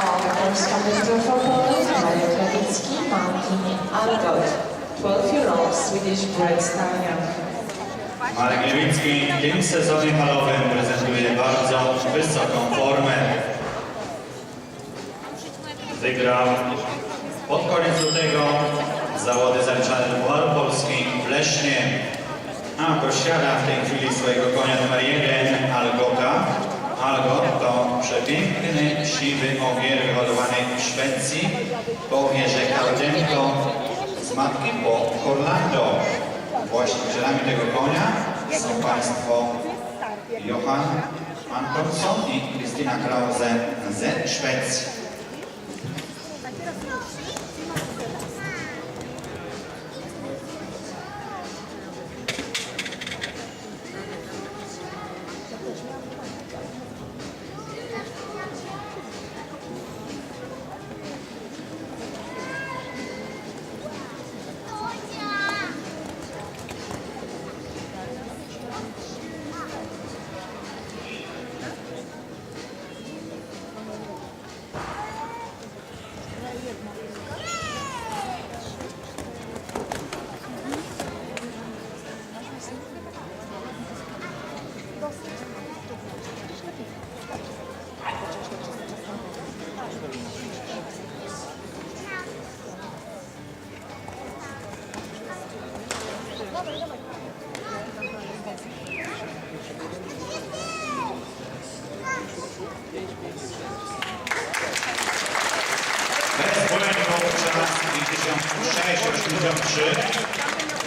competitor for Poland, Marek Krawicki, Martin Algot, 12-year-old Swedish bred stallion. Marek Lewicki w tym sezonie halowym prezentuje bardzo wysoką formę. Wygrał pod koniec lutego zawody zaliczane do Pucharu Polski w Lesznie, a posiada w tej chwili swojego konia numer 1 Algota. Algot to przepiękny, siwy ogier wyhodowany w Szwecji po ogierze Caldento z matki po Orlando. Właścicielami tego konia są Państwo Johan Antonsson i Krystyna Krause ze Szwecji. Bez błędu czas 56-83.